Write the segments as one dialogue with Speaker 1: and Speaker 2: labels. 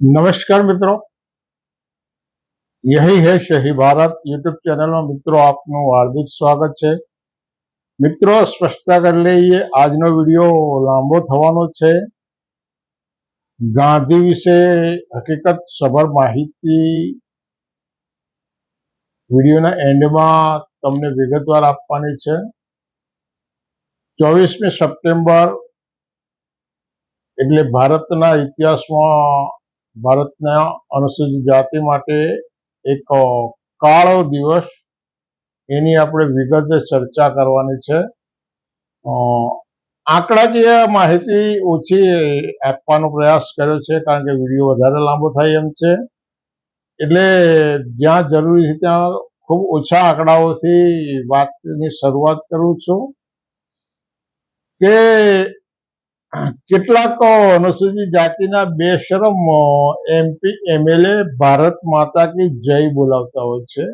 Speaker 1: નમસ્કાર મિત્રો. યહી હે શહી ભારત યુટ્યુબ ચેનલમાં મિત્રો આપનું હાર્દિક સ્વાગત છે. મિત્રો, સ્પષ્ટતા કરી લઈએ, આજનો વીડિયો લાંબો થવાનો છે. ગાંધી વિશે હકીકત સભર માહિતી વિડીયોના એન્ડમાં તમને વિગતવાર આપવાની છે. ચોવીસમી સપ્ટેમ્બર એટલે ભારતના ઇતિહાસમાં ભારતના અનુસૂચિત જાતિ માટે એક કાળો દિવસ એની આપણે વિગતે ચર્ચા કરવાની છે. આંકડાકીય માહિતી ઓછી આપવાનો પ્રયાસ કર્યો છે કારણ કે વીડિયો વધારે લાંબો થાય એમ છે. એટલે જ્યાં જરૂરી છે ત્યાં ખૂબ ઓછા આંકડાઓથી વાતની શરૂઆત કરું છું કે કેટલાક અનુસૂચિત જાતિના બેશરમ એમપી એમએલએ ભારત માતા કી જય બોલાવતા હોય છે.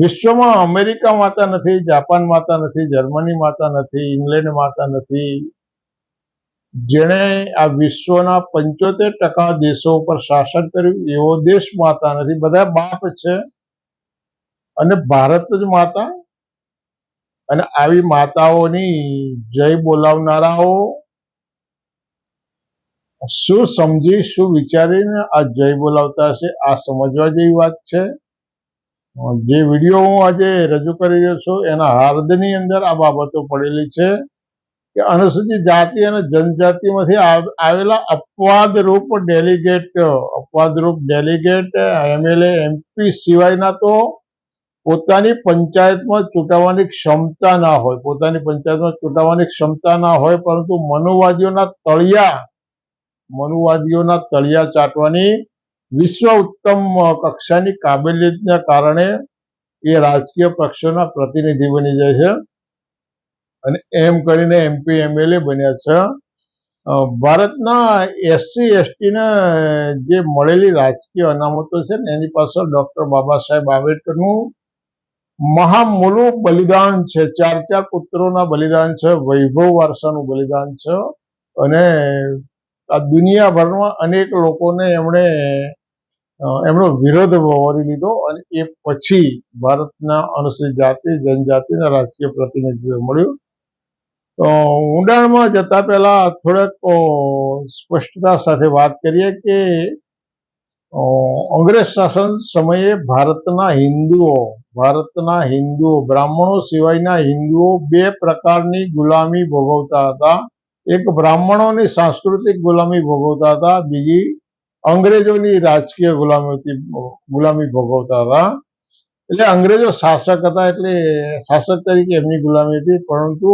Speaker 1: વિશ્વમાં અમેરિકા માતા નથી, જાપાન માતા નથી, જર્મની માતા નથી, ઇંગ્લેન્ડ માતા નથી. જેણે આ વિશ્વના પંચોતેર ટકા દેશો ઉપર શાસન કર્યું, એવો દેશ માતા નથી. બધા બાપ છે અને ભારત જ માતા. અને આવી માતાઓની જય બોલાવનારાઓ શું સમજી, શું વિચારીને આ જય બોલાવતા હશે, આ સમજવા જેવી વાત છે. જે વીડિયો હું આજે રજૂ કરી રહ્યો છું, એના હાર્દની અંદર આ બાબતો પડેલી છે કે અનુસૂચિત જાતિ અને જનજાતિમાંથી આવ- આવેલા અપવાદરૂપ ડેલિગેટ અપવાદરૂપ ડેલિગેટ, એમએલએ, એમપી સિવાયના તો પોતાની પંચાયતમાં ચૂંટાવાની ક્ષમતા ના હોય, પોતાની પંચાયતમાં ચૂંટાવાની ક્ષમતા ના હોય, પરંતુ મનુવાદીઓના તળિયા મનુવાદીઓના તળિયા ચાટવાની વિશ્વ ઉત્તમ કક્ષાની કાબેલિયતના કારણે એ રાજકીય પક્ષોના પ્રતિનિધિ બની જાય છે. અને એમ કરીને એમપી એમએલએ બન્યા છે. ભારતના એસસી એસટીને જે મળેલી રાજકીય અનામતો છે ને, એની પાછળ ડોક્ટર બાબા સાહેબ આંબેડકરનું મહામૂલું બલિદાન છે. ચાર ચાર પુત્રોના બલિદાન છે. વૈભવ વારસાનું બલિદાન છે. અને આ દુનિયાભરમાં અનેક લોકોને એમણે એમનો વિરોધ વહોરી લીધો અને એ પછી ભારતના અનુસૂચિત જાતિ જનજાતિના રાજકીય પ્રતિનિધિત્વ મળ્યું. તો ઊંડાણમાં જતા પહેલા થોડાક સ્પષ્ટતા સાથે વાત કરીએ કે અંગ્રેજ શાસન સમયે ભારતના હિન્દુઓ ભારતના હિન્દુઓ બ્રાહ્મણો સિવાયના હિન્દુઓ બે પ્રકારની ગુલામી ભોગવતા હતા. એક બ્રાહ્મણોની સાંસ્કૃતિક ગુલામી ભોગવતા હતા, બીજી અંગ્રેજોની રાજકીય ગુલામી ગુલામી ભોગવતા હતા. એટલે અંગ્રેજો શાસક હતા એટલે શાસક તરીકે એમની ગુલામી હતી, પરંતુ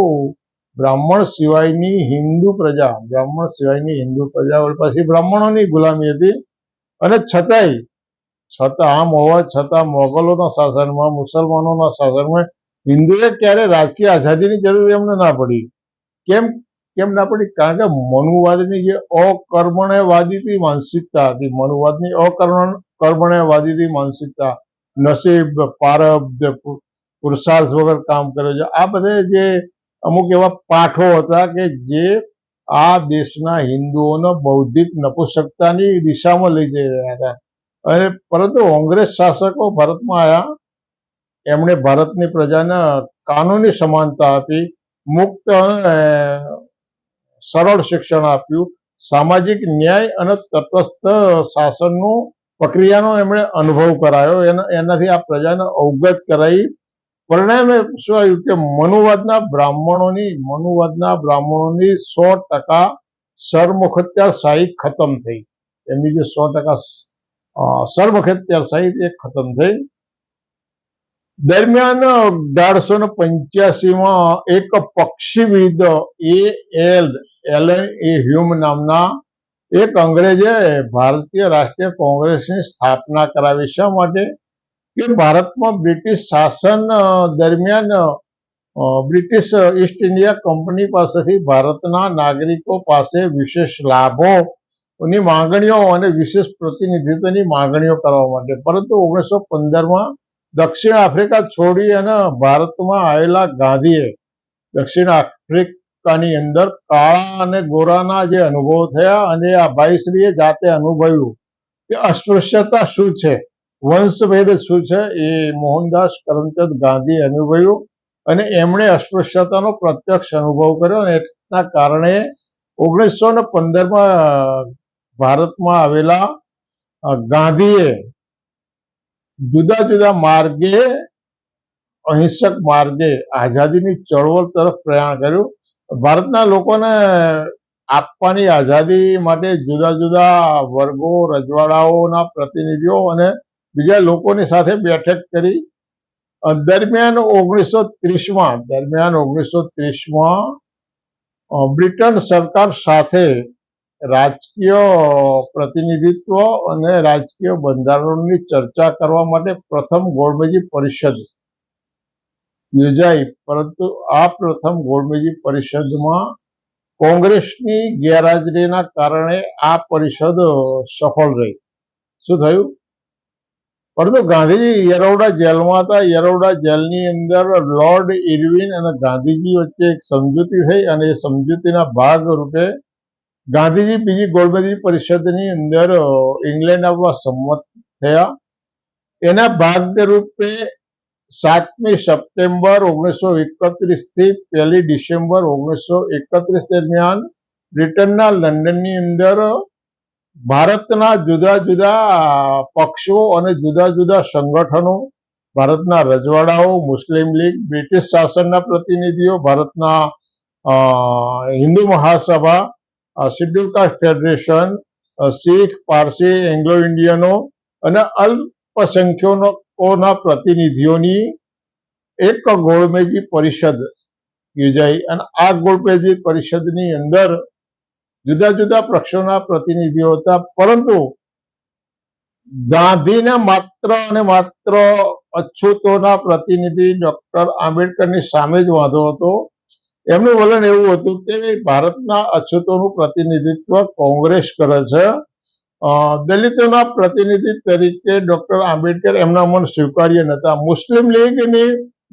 Speaker 1: બ્રાહ્મણ સિવાયની હિન્દુ પ્રજા, બ્રાહ્મણ સિવાયની હિન્દુ પ્રજા, પછી બ્રાહ્મણોની ગુલામી હતી. અને છતાંય છતાં આમ હોવા છતાં મોગલોના શાસનમાં, મુસલમાનોના શાસનમાં હિન્દુએ ક્યારે રાજકીય આઝાદીની જરૂર એમને ના પડી? કેમ કેમ ના પડી? કારણ કે મનુવાદની જે અકર્મણ્યવાદીથી માનસિકતા હતી, મનુવાદની અકર્મણ, કર્મણ્યવાદીથી માનસિકતા, નસીબ, પારબ, પુરુષાર્થ વગર કામ કરે છે. આ બધે જે અમુક એવા પાઠો હતા કે જે આ દેશના હિન્દુઓને બૌદ્ધિક નપુંસકતાની દિશામાં લઈ જઈ રહ્યા હતા. અને પરંતુ કોંગ્રેસ શાસકો ભારતમાં આવ્યા એમણે ભારતની પ્રજાને કાનૂની સમાનતા આપી, મુક્ત સરળ શિક્ષણ આપ્યું. સામાજિક ન્યાય અને તટસ્થ શાસનનો પ્રક્રિયાનો એમણે અનુભવ કરાયો. એના, એનાથી આ પ્રજાને અવગત કરાવી પરિણામે શું આવ્યું કે મનુવાદના બ્રાહ્મણોની મનુવાદના બ્રાહ્મણોની સો ટકા સરમુખત્યારશાહી ખતમ થઈ. એમની જે સો ટકા અ, સહિત એ ખતમ થઈ. દરમિયાન અઢારસો ને પંચ્યાસીમાં એક પક્ષીવિદ A L Allan A Hume નામના એક અંગ્રેજે ભારતીય રાષ્ટ્રીય કોંગ્રેસની સ્થાપના કરાવી. શા માટે? કે ભારતમાં બ્રિટિશ શાસન દરમિયાન બ્રિટિશ ઈસ્ટ ઇન્ડિયા કંપની પાસેથી ભારતના નાગરિકો પાસે વિશેષ લાભો ની માંગણીઓ અને વિશેષ પ્રતિનિધિત્વની માંગણીઓ કરવા માટે. પરંતુ ઓગણીસો પંદરમાં દક્ષિણ આફ્રિકા છોડી અને ભારતમાં આવેલા ગાંધીએ દક્ષિણ આફ્રિકાની અંદર કાળા અને ગોરાના જે અનુભવો થયા અને આ ભાઈશ્રીએ જાતે અનુભવ્યું કે અસ્પૃશ્યતા શું છે, વંશભેદ શું છે, એ મોહનદાસ કરમચંદ ગાંધીએ અનુભવ્યું અને એમણે અસ્પૃશ્યતાનો પ્રત્યક્ષ અનુભવ કર્યો અને એના કારણે ઓગણીસો ને પંદરમાં ભારતમાં આવેલા ગાંધીએ જુદા જુદા માર્ગે, અહિંસક માર્ગે આઝાદીની ચળવળ તરફ પ્રયાણ કર્યું. ભારતના લોકોને આપવાની આઝાદી માટે જુદા જુદા વર્ગો, રજવાડાઓના પ્રતિનિધિઓ અને બીજા લોકોની સાથે બેઠક કરી. દરમિયાન ઓગણીસો ત્રીસમાં, દરમિયાન ઓગણીસો ત્રીસમાં બ્રિટન સરકાર સાથે રાજકીય પ્રતિનિધિત્વ અને રાજકીય બંધારણની ચર્ચા કરવા માટે પ્રથમ ગોળમેજી પરિષદ યોજાઈ. પરંતુ આ પ્રથમ ગોળમેજી પરિષદમાં કોંગ્રેસની ગેરહાજરીના કારણે આ પરિષદ સફળ રહી. શું થયું? પરંતુ ગાંધીજી યરોડા જેલમાં હતા. યરોડા જેલની અંદર લોર્ડ ઇરવિન અને ગાંધીજી વચ્ચે એક સમજૂતી થઈ અને એ સમજૂતીના ભાગ રૂપે ગાંધીજી બીજી ગોળમેજી પરિષદની અંદર ઇંગ્લેન્ડ આવવા સંમત થયા. એના ભાગરૂપે સાતમી સપ્ટેમ્બર ઓગણીસો એકત્રીસથી પહેલી ડિસેમ્બર ઓગણીસો એકત્રીસ દરમિયાન બ્રિટનના લંડનની અંદર ભારતના જુદા જુદા પક્ષો અને જુદા જુદા સંગઠનો, ભારતના રજવાડાઓ, મુસ્લિમ લીગ, બ્રિટિશ શાસનના પ્રતિનિધિઓ, ભારતના Hindu Mahasabha scheduled caste federation Sikh, Parsi, Anglo ઇન્ડિયનો અને અલ્પસંખ્યકોના પ્રતિનિધિઓની એક ગોળમેજી પરિષદ યોજાઈ અને આ ગોળમેજી પરિષદની અંદર જુદા જુદા પક્ષોના પ્રતિનિધિઓ હતા, પરંતુ ગાંધીને માત્ર અને માત્ર અછૂતોના પ્રતિનિધિ ડોક્ટર આંબેડકરની સામે જ વાંધો હતો. એમનું વલણ એવું હતું કે ભારતના અછૂતોનું પ્રતિનિધિત્વ કોંગ્રેસ કરે છે. દલિતોના પ્રતિનિધિ તરીકે ડોક્ટર આંબેડકર એમના મન સ્વીકાર્ય નહોતા. મુસ્લિમ લીગની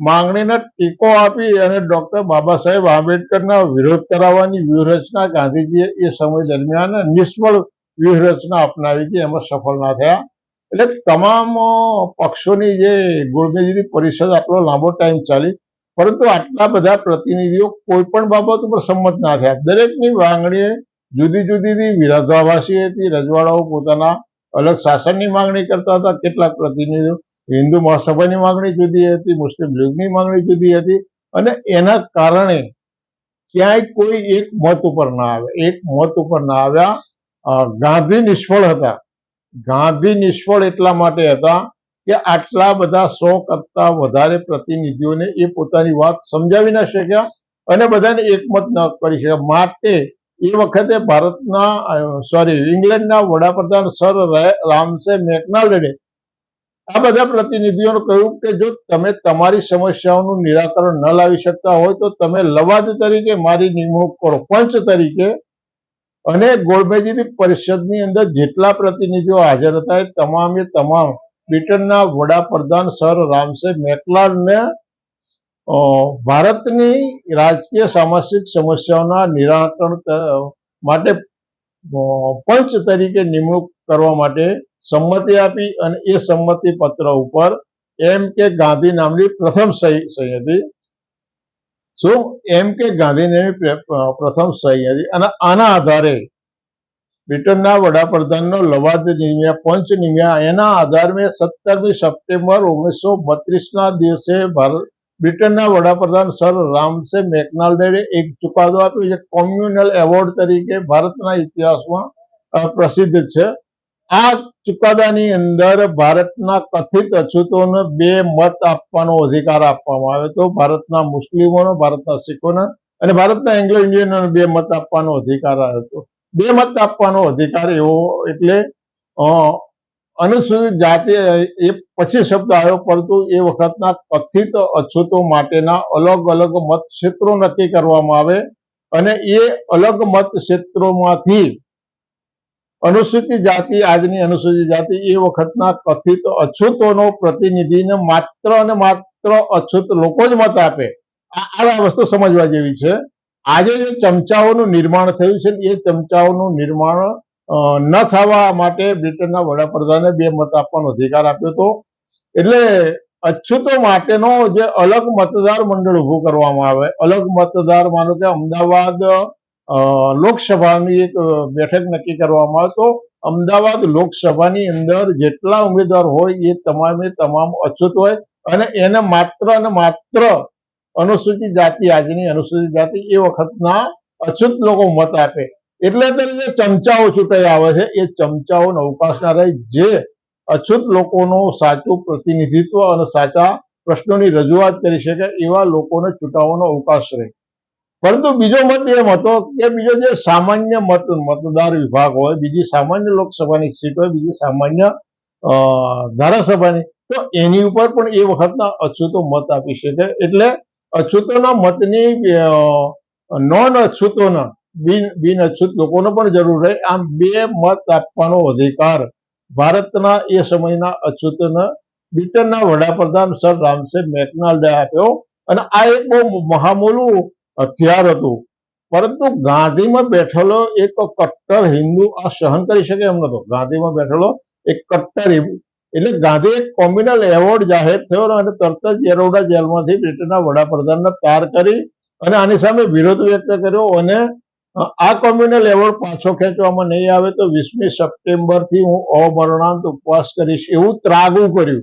Speaker 1: માંગણીને ટેકો આપી અને ડોક્ટર બાબા સાહેબ આંબેડકરના વિરોધ કરાવવાની વ્યૂહરચના ગાંધીજીએ એ સમય દરમિયાન નિષ્ફળ વ્યૂહરચના અપનાવી હતી એમાં સફળ ના થયા. એટલે તમામ પક્ષોની જે ગોળમેજીની પરિષદ આટલો લાંબો ટાઈમ ચાલી પરંતુ આટલા બધા પ્રતિનિધિઓ કોઈ પણ બાબત ઉપર સંમત ના થયા. દરેકની માંગણી જુદી જુદી વિરોધાભાસી હતી. રજવાડાઓ પોતાના અલગ શાસનની માંગણી કરતા હતા. કેટલાક પ્રતિનિધિઓ હિન્દુ મહાસભાની માંગણી જુદી હતી, મુસ્લિમ લીગની માંગણી જુદી હતી અને એના કારણે ક્યાંય કોઈ એક મત ઉપર ના આવે. એક મત ઉપર ના આવ્યા. ગાંધી નિષ્ફળ હતા. ગાંધી નિષ્ફળ એટલા માટે હતા કે આટલા બધા સો કરતા વધારે પ્રતિનિધિઓને એ પોતાની વાત સમજાવી ના શક્યા અને બધાને એકમત ન કરી શક્યા. માટે એ વખતે ભારતના સોરી ઇંગ્લેન્ડના વડાપ્રધાન સર રામસે મેકનાલ્ડે આ બધા પ્રતિનિધિઓને કહ્યું કે જો તમે તમારી સમસ્યાઓનું નિરાકરણ ન લાવી શકતા હોય તો તમે લવાદ તરીકે મારી નિમણૂક કરો. પંચ તરીકે અને ગોળમેજીની પરિષદની અંદર જેટલા પ્રતિનિધિઓ હાજર હતા એ તમામે તમામ બ્રિટનના વડાપ્રધાન સર રામસે મેકલાર્ડને ભારતની રાજકીય સામાજિક સમસ્યાઓના નિરાકરણ માટે પંચ તરીકે નિમણૂક કરવા માટે સંમતિ આપી અને એ સંમતિ પત્ર ઉપર એમ કે ગાંધી નામની પ્રથમ સહી સહી હતી. શું? એમ કે ગાંધી પ્ર- પ્રથમ સહી હતી. અને આના આધારે બ્રિટનના વડાપ્રધાનનો લવાદ નિમ્યા પંચ નિમ્યા એના આધારે સત્તરમી સપ્ટેમ્બર ઓગણીસો બત્રીસના દિવસે ભારત બ્રિટનના વડાપ્રધાન સર રામસે મેકનાલ્ડે એક ચુકાદો આપ્યો જે કોમ્યુનલ એવોર્ડ તરીકે ભારતના ઇતિહાસમાં પ્રસિદ્ધ છે. આ ચુકાદાની અંદર ભારતના કથિત અછૂતોને બે મત આપવાનો અધિકાર આપવામાં આવ્યો હતો ભારતના મુસ્લિમોનો, ભારતના શીખોને અને ભારતના એંગ્લો ઇન્ડિયનોને બે મત આપવાનો અધિકાર આવ્યો હતો બે મત આપવાનો અધિકાર એવો એટલે અનુસૂચિત જાતિ એ પછી શબ્દ આવ્યો, પરંતુ એ વખતના કથિત અછૂતો માટેના અલગ અલગ મત ક્ષેત્રો નક્કી કરવામાં આવે અને એ અલગ મત ક્ષેત્રોમાંથી અનુસૂચિત જાતિ, આજની અનુસૂચિત જાતિ એ વખતના કથિત અછૂતોનો પ્રતિનિધિને માત્ર અને માત્ર અછૂત લોકો જ મત આપે. આ વસ્તુ સમજવા જેવી છે. આજે જે ચમચાઓનું નિર્માણ થયું છે, એ ચમચાઓનું નિર્માણ ન થવા માટે બ્રિટનના વડાપ્રધાને બે મત આપવાનો અધિકાર આપ્યો હતો. એટલે અછૂતો માટેનો જે અલગ મતદાર મંડળ ઊભું કરવામાં આવે, અલગ મતદાર માનો કે અમદાવાદ લોકસભાની એક બેઠક નક્કી કરવામાં આવે. તો અમદાવાદ લોકસભાની અંદર જેટલા ઉમેદવાર હોય એ તમામે તમામ અછૂત હોય અને એને માત્ર અને માત્ર અનુસૂચિત જાતિ આજની અનુસૂચિત જાતિ એ વખતના અછૂત લોકો મત આપે. એટલે અત્યારે જે ચમચાઓ ચૂંટાઈ આવે છે, એ ચમચાઓને અવકાશના રહી જે અછૂત લોકોનું સાચું પ્રતિનિધિત્વ અને સાચા પ્રશ્નોની રજૂઆત કરી શકે એવા લોકોને ચૂંટાવાનો અવકાશ રહે. પરંતુ બીજો મત એમ હતો કે બીજો જે સામાન્ય મત, મતદાર વિભાગ હોય, બીજી સામાન્ય લોકસભાની સીટ હોય, બીજી સામાન્ય ધારાસભાની, તો એની ઉપર પણ એ વખતના અછૂતો મત આપી શકે. એટલે અછૂતોના મતની નોન અછૂતોના બિન બિન અછૂત લોકોને પણ જરૂર રહે. આમ બે મત આપવાનો અધિકાર ભારતના એ સમયના અછૂતોને, બ્રિટનના વડાપ્રધાન સર રામસે મેકનાલ્ડે આપ્યો. અને આ એક બહુ મહામૂલું હથિયાર હતું. પરંતુ ગાંધીમાં બેઠેલો એક કટ્ટર હિન્દુ આ સહન કરી શકે એમ નતો ગાંધીમાં બેઠેલો એક કટ્ટર એટલે ગાંધી એક કોમ્યુનલ એવોર્ડ જાહેર થયો અને તરત જ એરોડા જેલમાંથી બ્રિટનના વડાપ્રધાનને તાર કરી અને આની સામે વિરોધ વ્યક્ત કર્યો અને આ કોમ્યુનલ એવોર્ડ પાછો ખેંચવામાં નહીં આવે તો વીસમી સપ્ટેમ્બરથી હું અમરણાંત ઉપવાસ કરીશ. એવું ત્રાગું કર્યું.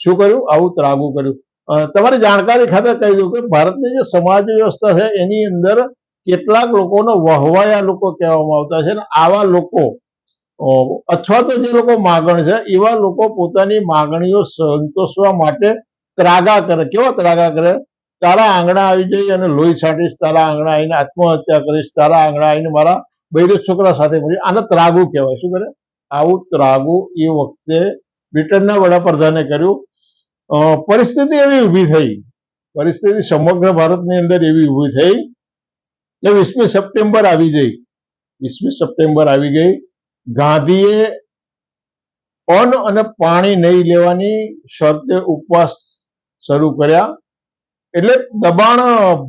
Speaker 1: શું કર્યું? આવું ત્રાગું કર્યું. તમારી જાણકારી ખાતે કહી દઉં કે ભારતની જે સમાજ વ્યવસ્થા છે એની અંદર કેટલાક લોકોનો વહવાયા લોકો કહેવામાં આવતા છે અને આવા લોકો અથવા તો જે લોકો માગણ છે, એવા લોકો પોતાની માગણીઓ સંતોષવા માટે ત્રાગા કરે. કેવા ત્રાગા કરે? તારા આંગણા આવી જઈ અને લોહી છાંટીશ, તારા આંગણા આવીને આત્મહત્યા કરીશ, તારા આંગણા આવીને મારા બૈરો છોકરા સાથે મળી આને ત્રાગુ કહેવાય. શું કરે? આવું ત્રાગુ એ વખતે બ્રિટનના વડાપ્રધાને કર્યું. પરિસ્થિતિ એવી ઊભી થઈ. પરિસ્થિતિ સમગ્ર ભારતની અંદર એવી ઊભી થઈ કે વીસમી સપ્ટેમ્બર આવી ગઈ. વીસમી સપ્ટેમ્બર આવી ગઈ. ગાંધીએ અન્ન અને પાણી નહીં લેવાની શરતે ઉપવાસ શરૂ કર્યા. એટલે દબાણ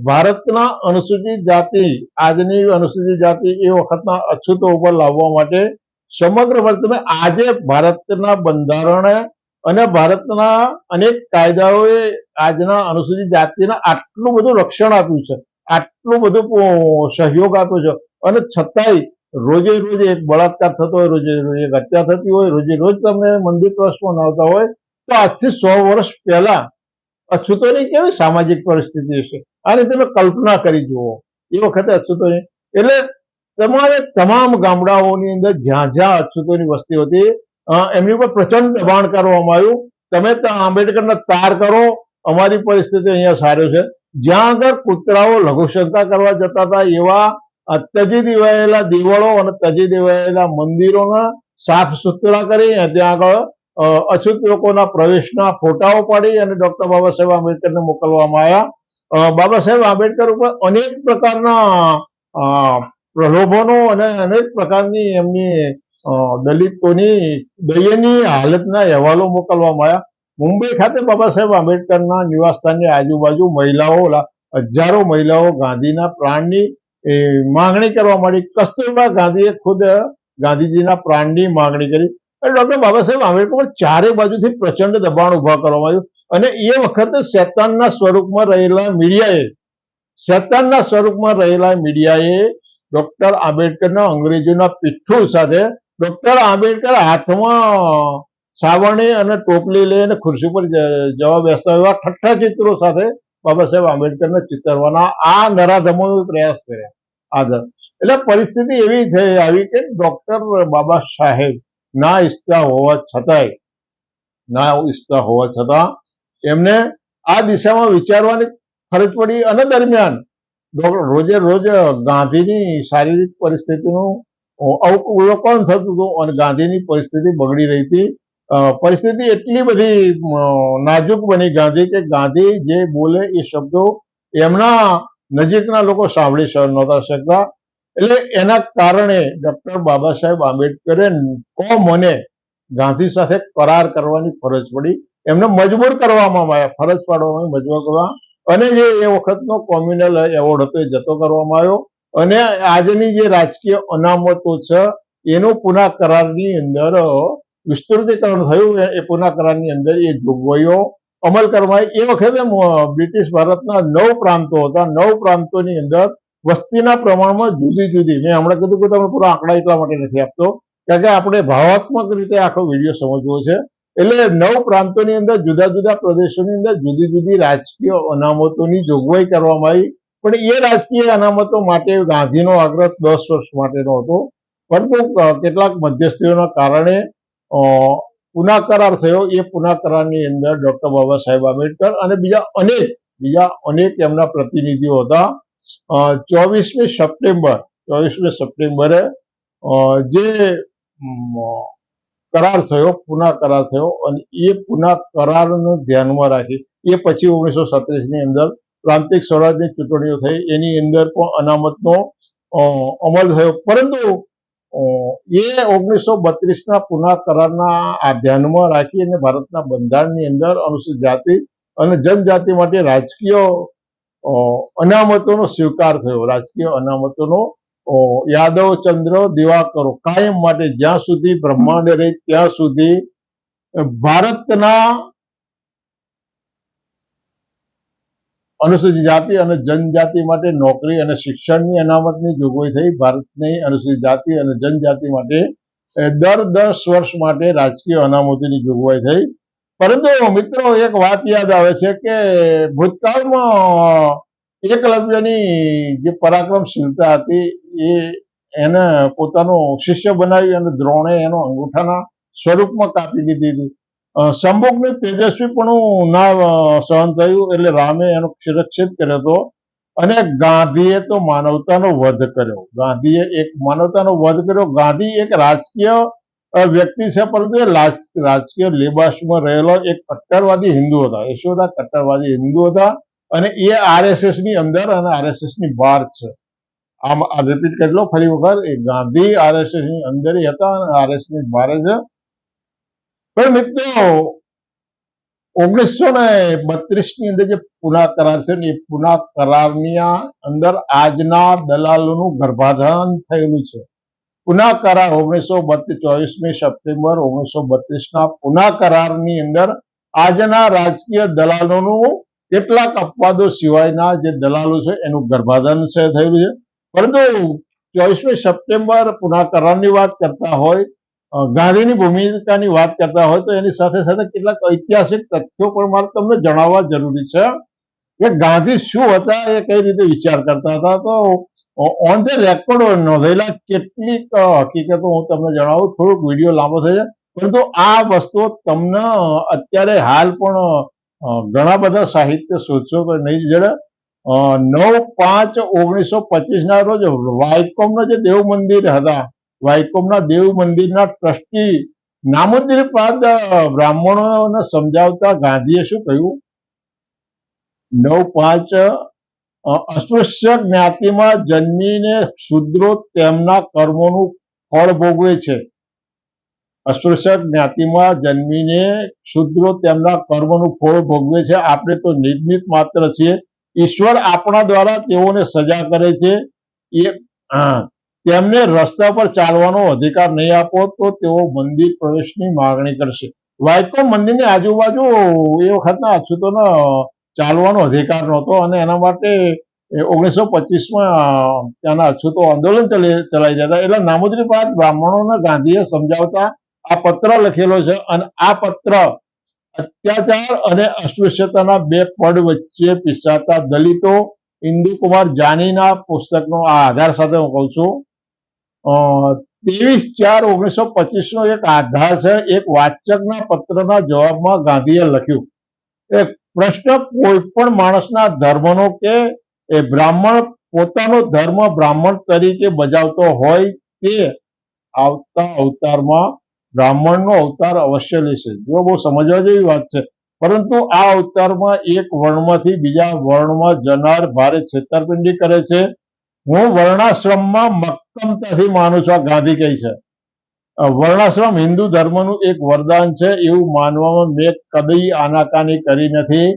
Speaker 1: ભારતના અનુસૂચિત જાતિ, આજની અનુસૂચિત જાતિ એ વખતના અછૂતો ઉપર લાવવા માટે સમગ્ર તમે આજે ભારતના બંધારણે અને ભારતના અનેક કાયદાઓએ આજના અનુસૂચિત જાતિના આટલું બધું રક્ષણ આપ્યું છે, આટલું બધું સહયોગ આપ્યો છે. અને છતાંય રોજે રોજ એક બળાત્કાર થતો હોય, રોજે રોજ એક હત્યા થતી હોય, રોજે રોજ તમને મંદિર ટ્રસ્ટમાં આવતા હોય, તો આજથી સો વર્ષ પહેલા અછૂતોની કેવી સામાજિક પરિસ્થિતિ હશે? આની તમે કલ્પના કરી જુઓ. એ વખતે અછૂતોની, એટલે તમારે તમામ ગામડાઓની અંદર જ્યાં જ્યાં અછૂતોની વસ્તી હતી એમની ઉપર પ્રચંડ દબાણ કરવામાં આવ્યું. તમે આંબેડકરને તાર કરો, અમારી પરિસ્થિતિ અહીંયા સારી છે. જ્યાં આગળ કૂતરાઓ લઘુશંકા કરવા જતા હતા, એવા અ, તજી દેવાયેલા દિવાળો અને તજી દેવાયેલા મંદિરોના સાફ સુથરા કરી ત્યાં આગળ અછૂત લોકોના પ્રવેશના ફોટાઓ પાડી અને ડોક્ટર બાબા સાહેબ આંબેડકરને મોકલવામાં આવ્યા. બાબા સાહેબ આંબેડકર ઉપર અનેક પ્રકારના પ્રલોભનો અને અનેક પ્રકારની એમની દલિતોની દયનીય હાલતના અહેવાલો મોકલવામાં આવ્યા. મુંબઈ ખાતે બાબા સાહેબ આંબેડકરના નિવાસસ્થાનની આજુબાજુ મહિલાઓ હજારો મહિલાઓ ગાંધીના પ્રાણની માંગણી કરવા માંડી. કસ્તુરબા ગાંધીએ ખુદ ગાંધીજીના પ્રાણની માંગણી કરી. અને ડોક્ટર બાબા સાહેબ આંબેડકર પર ચારે બાજુથી પ્રચંડ દબાણ ઊભા કરવામાં આવ્યું. અને એ વખતે શેતાનના સ્વરૂપમાં રહેલા મીડિયાએ, શેતાનના સ્વરૂપમાં રહેલા મીડિયાએ ડોક્ટર આંબેડકરના અંગ્રેજોના પીઠું સાથે ડોક્ટર આંબેડકર હાથમાં સાવરણી અને ટોપલી લઈને ખુરશી પર જવા બેસતા એવા ઠઠ્ઠા ચિત્રો સાથે બાબા આંબેડકરને ચિતરવાના આ નરાધમો પ્રયાસ કર્યા. આગળ એટલે પરિસ્થિતિ એવી થઈ આવી કે ડોક્ટર બાબા સાહેબ ના ઈચ્છતા હોવા છતાંય, ના ઈચ્છતા હોવા છતાં એમને આ દિશામાં વિચારવાની ફરજ પડી અને દરમિયાન રોજે રોજ ગાંધીની શારીરિક પરિસ્થિતિનું અવલોકન થતું હતું અને ગાંધીની પરિસ્થિતિ બગડી રહી હતી. પરિસ્થિતિ એટલી બધી નાજુક બની ગાંધી કે ગાંધી જે બોલે એ શબ્દો એમના નજીકના લોકો સાંભળી નહોતા શકતા. એટલે એના કારણે ડોક્ટર બાબા સાહેબ આંબેડકરે કોમને ગાંધી સાથે કરાર કરવાની ફરજ પડી. એમને મજબૂર કરવામાં આવ્યા, ફરજ પાડવામાં મજબૂર કરવા અને જે એ વખતનો કોમ્યુનલ એવોર્ડ હતો એ જતો કરવામાં આવ્યો. અને આજની જે રાજકીય અનામતો છે, એનું પુનઃ કરારની અંદર વિસ્તૃતીકરણ થયું એ- એ પુનઃ કરારની અંદર એ જોગવાઈઓ અમલ કરવામાં એ વખતે બ્રિટિશ ભારતના નવ પ્રાંતો હતા. નવ પ્રાંતોની અંદર વસ્તીના પ્રમાણમાં જુદી જુદી મેં હમણાં કીધું કે તમે પૂરા આંકડા એટલા માટે નથી આપતો. કારણ કે આપણે ભાવાત્મક રીતે આખો વીડિયો સમજવો છે. એટલે નવ પ્રાંતોની અંદર જુદા જુદા પ્રદેશોની અંદર જુદી જુદી રાજકીય અનામતોની જોગવાઈ કરવામાં આવી. પણ એ રાજકીય અનામતો માટે ગાંધીનો આગ્રહ દસ વર્ષ માટેનો હતો. પરંતુ કેટલાક મધ્યસ્થીઓના કારણે પુનઃ કરાર થયો એ પુના કરારની અંદર ડોક્ટર બાબા સાહેબ આંબેડકર અને બીજા અનેક બીજા અનેક એમના પ્રતિનિધિઓ હતા. ચોવીસમી સપ્ટેમ્બર, ચોવીસમી સપ્ટેમ્બરે જે કરાર થયો, પુના કરાર થયો અને એ પુના કરારને ધ્યાનમાં રાખી, એ પછી ઓગણીસો ની અંદર પ્રાંતિક સ્વરાજની ચૂંટણીઓ થઈ. એની અંદર પણ અનામતનો અમલ થયો. પરંતુ એ ઓગણીસો બત્રીસના પુના કરારના ધ્યાનમાં રાખી અને ભારતના બંધારણની અંદર અનુસૂચિત જાતિ અને જનજાતિ માટે રાજકીય અનામતોનો સ્વીકાર થયો. રાજકીય અનામતોનો યાદવ, ચંદ્ર, દિવાકરો કાયમ માટે જ્યાં સુધી બ્રહ્માંડ રહે ત્યાં સુધી ભારતના અનુસૂચિત જાતિ અને જનજાતિ માટે નોકરી અને શિક્ષણની અનામતની જોગવાઈ થઈ. ભારતની અનુસૂચિત જાતિ અને જનજાતિ માટે દર દસ વર્ષ માટે રાજકીય અનામતની જોગવાઈ થઈ. પરંતુ મિત્રો, એક વાત યાદ આવે છે કે ભૂતકાળમાં એકલવ્યની જે પરાક્રમશીલતા હતી, એ એને પોતાનો શિષ્ય બનાવી અને દ્રોણે એનો અંગૂઠાના સ્વરૂપમાં કાપી દીધી હતી. શંભુકને તેજસ્વીપણું ના સહન થયું એટલે રામે એનો શિરચ્છેદ કર્યો હતો અને ગાંધીએ તો માનવતાનો વધ કર્યો. ગાંધીએ એક માનવતાનો વધ કર્યો. ગાંધી એક રાજકીય વ્યક્તિ છે, પરંતુ એ રાજકીય લેબાસમાં રહેલો એક કટ્ટરવાદી હિન્દુ હતા. યશોદા કટ્ટરવાદી હિન્દુ હતા અને એ આરએસએસની અંદર અને આરએસએસની બહાર છે. આમ રિપીટ કરી લો. ફરી વખત, એ ગાંધી આરએસએસની અંદર હતા અને આરએસએસની બહાર છે પણ મિત્રો, ઓગણીસો ને બત્રીસની અંદર જે પુના કરાર છે ને એ પુના કરારની અંદર આજના દલાલોનું ગર્ભાધાન થયેલું છે. પુના કરાર ઓગણીસો બત્રીસ, ચોવીસમી સપ્ટેમ્બર ઓગણીસો બત્રીસના પુના કરારની અંદર આજના રાજકીય દલાલોનું કેટલાક અપવાદો સિવાયના જે દલાલો છે એનું ગર્ભાધાન થયેલું છે. પરંતુ ચોવીસમી સપ્ટેમ્બર પુના કરારની વાત કરતા હોય ગાંધીની ભૂમિકાની વાત કરતા હોય તો એની સાથે સાથે કેટલાક ઐતિહાસિક તથ્યો પણ મારે તમને જણાવવા જરૂરી છે કે ગાંધી શું હતા, એ કઈ રીતે વિચાર કરતા હતા? તો ઓન ધ રેકોર્ડ નોંધેલા કેટલીક હકીકતો હું તમને જણાવું. થોડુંક વીડિયો લાંબો થઈ પરંતુ આ વસ્તુઓ તમને અત્યારે હાલ પણ ઘણા બધા સાહિત્ય શોધશો તો નહીં જડે નવ પાંચ ઓગણીસો પચીસ ના રોજ વાયકોમના જે દેવ મંદિર હતા વાયકોમના દેવ મંદિરના ટ્રસ્ટી નામુદ્દીન પાદ બ્રાહ્મણોને સમજાવતા ગાંધીએ શું કહ્યું? નવ પાંચ અસ્પૃશ્ય જ્ઞાતિમાં જન્મીને શુદ્રો તેમના કર્મોનું ફળ ભોગવે છે. અસ્પૃશ્ય જ્ઞાતિમાં જન્મીને શુદ્રો તેમના કર્મનું ફળ ભોગવે છે. આપણે તો નિર્મિત માત્ર છીએ. ઈશ્વર આપણા દ્વારા તેઓને સજા કરે છે. એ હા, તેમને રસ્તા પર ચાલવાનો અધિકાર નહીં આપો તો તેઓ મંદિર પ્રવેશની માગણી કરશે. વાઇકો મંદિરની આજુબાજુ એ વખતના અછૂતોનો ચાલવાનો અધિકાર નહોતો અને એના માટે ઓગણીસો પચીસમાં ત્યાંના અછૂતો આંદોલન ચલાવી રહ્યા એટલે નામુદ્રી પાંચ બ્રાહ્મણોને ગાંધીએ સમજાવતા આ પત્ર લખેલો છે અને આ પત્ર અત્યાચાર અને અસ્પૃશ્યતાના બે પડ વચ્ચે પીસાતા દલિતો ઇન્દુકુમાર જાનીના પુસ્તકનો આ આધાર સાથે હું કહું છું. ત્રેવીસ ચાર ઓગણીસો પચીસ નો એક આધાર છે. એક વાચકના પત્રના જવાબમાં ગાંધીએ લખ્યું એ પ્રશ્ન કોઈ પણ માણસના ધર્મનો કે એ બ્રાહ્મણ પોતાનો ધર્મ બ્રાહ્મણ તરીકે બજાવતો હોય તે આવતા અવતારમાં બ્રાહ્મણનો અવતાર અવશ્ય લેશે. જો બહુ સમજવા જેવી વાત છે. પરંતુ આ અવતારમાં એક વર્ણમાંથી બીજા વર્ણમાં જનાર ભારે છેતરપિંડી કરે છે. હું વર્ણાશ્રમમાં મક્કમતાથી માનું છું આ ગાંધી કહે છે. વર્ણાશ્રમ હિન્દુ ધર્મનું એક વરદાન છે એવું માનવામાં મેં કદી આનાકાની કરી નથી.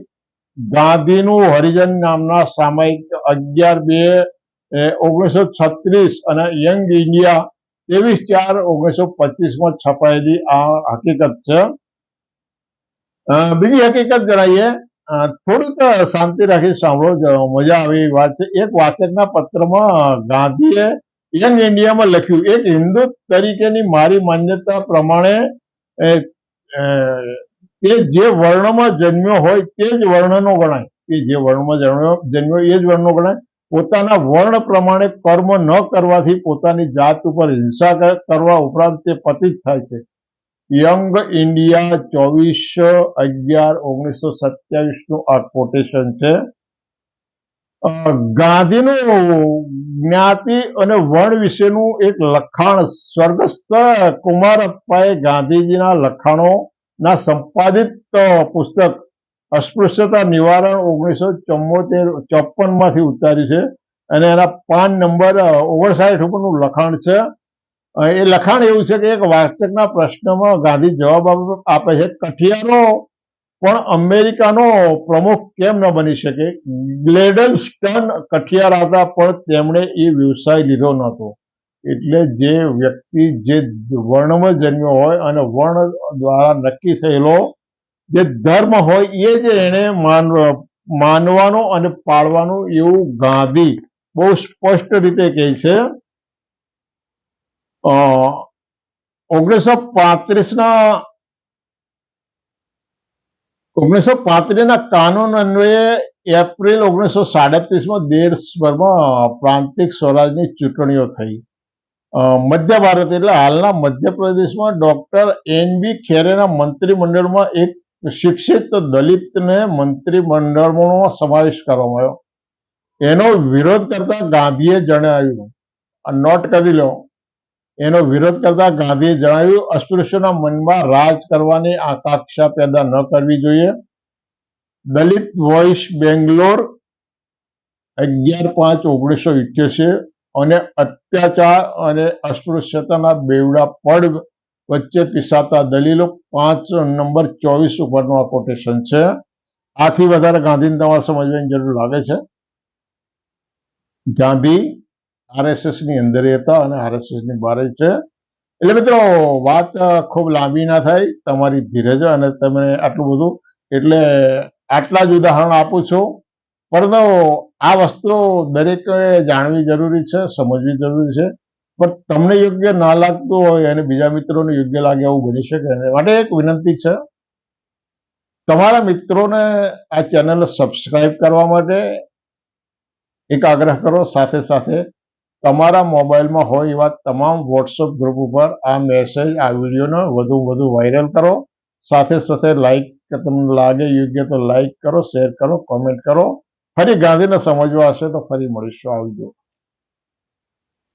Speaker 1: ગાંધીનું હરિજન નામના સામાયિક અગિયાર બે ઓગણીસો છત્રીસ અને યંગ ઇન્ડિયા ત્રેવીસ ચાર ઓગણીસો પચીસમાં છપાયેલી આ હકીકત છે. બીજી હકીકત જણાવીએ થોડુંક શાંતિ રાખી સાંભળો મજા આવે વાત છે. એક વાચકના પત્રમાં ગાંધીએ યંગ ઇન્ડિયામાં લખ્યું એક હિન્દુ તરીકેની મારી માન્યતા પ્રમાણે કે જે વર્ણમાં જન્મ્યો હોય તે જ વર્ણનો ગણાય. કે જે વર્ણમાં જન્મ્યો જન્મ્યો એ જ વર્ણનો ગણાય. પોતાના વર્ણ પ્રમાણે કર્મ ન કરવાથી પોતાની જાત ઉપર હિંસા કરવા ઉપરાંત તે પતિત થાય છે. યંગ ઇન્ડિયા ચોવીસ અગિયાર ઓગણીસો સત્યાવીસનું આ કોટેશન છે. ગાંધીનું જ્ઞાતિ અને વર્ણ વિશેનું એક લખાણ સ્વર્ગસ્થ કુમારપ્પાએ ગાંધીજીના લખાણો ના સંપાદિત પુસ્તક અસ્પૃશ્યતા નિવારણ ઓગણીસો ચુમ્મોતેર ચોપનમાંથી ઉતાર્યું છે. અને એના પાન નંબર ઓગણસાઠ ઉપરનું લખાણ છે. એ લખાણ એવું છે કે એક વાચકના પ્રશ્નમાં ગાંધી જવાબ આપે છે, કઠિયારો પણ અમેરિકાનો પ્રમુખ કેમ ન બની શકે? ગ્લેડન સ્ટન કઠિયાર હતા, પણ તેમણે એ વ્યવસાય લીધો નહોતો. એટલે જે વ્યક્તિ, જે વર્ણમાં જન્મ્યો હોય અને વર્ણ દ્વારા નક્કી થયેલો જે ધર્મ હોય, એ જ એને માન, માનવાનો અને પાળવાનું એવું ગાંધી બહુ સ્પષ્ટ રીતે કહે છે. ઓગણીસો પાંત્રીસના ઓગણીસો પાંત્રીસના કાનૂન અન્વયે એપ્રિલ ઓગણીસો સાડત્રીસમાં દેશભરમાં પ્રાંતિક સ્વરાજની ચૂંટણીઓ થઈ. મધ્ય ભારત એટલે હાલના મધ્યપ્રદેશમાં ડોક્ટર એન બી ખેરેના મંત્રીમંડળમાં એક શિક્ષિત દલિતને મંત્રીમંડળમાં સમાવેશ કરવામાં આવ્યો. એનો વિરોધ કરતા ગાંધીએ જણાવ્યું નોટ કરી લો. એનો વિરોધ કરતા ગાંધીએ જણાવ્યું, અસ્પૃશ્યોના મનમાં રાજ કરવાની આકાંક્ષા પેદા ન કરવી જોઈએ. દલિત વોઇસ બેંગ્લોર અગિયાર પાંચ ઓગણીસો ઇઠ્યોસી અને અત્યાચાર અને અસ્પૃશ્યતાના બેવડા પડ વચ્ચે પીસાતા દલીલો પાંચ નંબર ચોવીસ ઉપરનું આ કોટેશન છે. આથી વધારે ગાંધીને તમારે સમજવાની જરૂર લાગે છે. ગાંધી આરએસએસની અંદર હતા અને આરએસએસની બહાર છે. એટલે મિત્રો, વાત ખૂબ લાંબી ના થાય, તમારી ધીરજ અને તમે આટલું બધું, એટલે આટલા જ ઉદાહરણ આપું છું. પરંતુ આ વસ્તુ દરેકે જાણવી જરૂરી છે, સમજવી જરૂરી છે. પણ તમને યોગ્ય ના લાગતું હોય અને બીજા મિત્રોને યોગ્ય લાગે એવું બની શકે માટે એક વિનંતી છે. તમારા મિત્રોને આ ચેનલ સબસ્ક્રાઈબ કરવા માટે એક આગ્રહ કરો. સાથે સાથે તમારા મોબાઈલમાં હોય એવા તમામ વોટ્સઅપ ગ્રુપ ઉપર આ મેસેજ આ વિડીયોને વધુ વધુ વાયરલ કરો. સાથે સાથે લાઈક તમને લાગે યોગ્ય તો લાઈક કરો શેર કરો કોમેન્ટ કરો. ફરી ગાંધીને સમજવા હશે તો ફરી મળીશું. આવજો.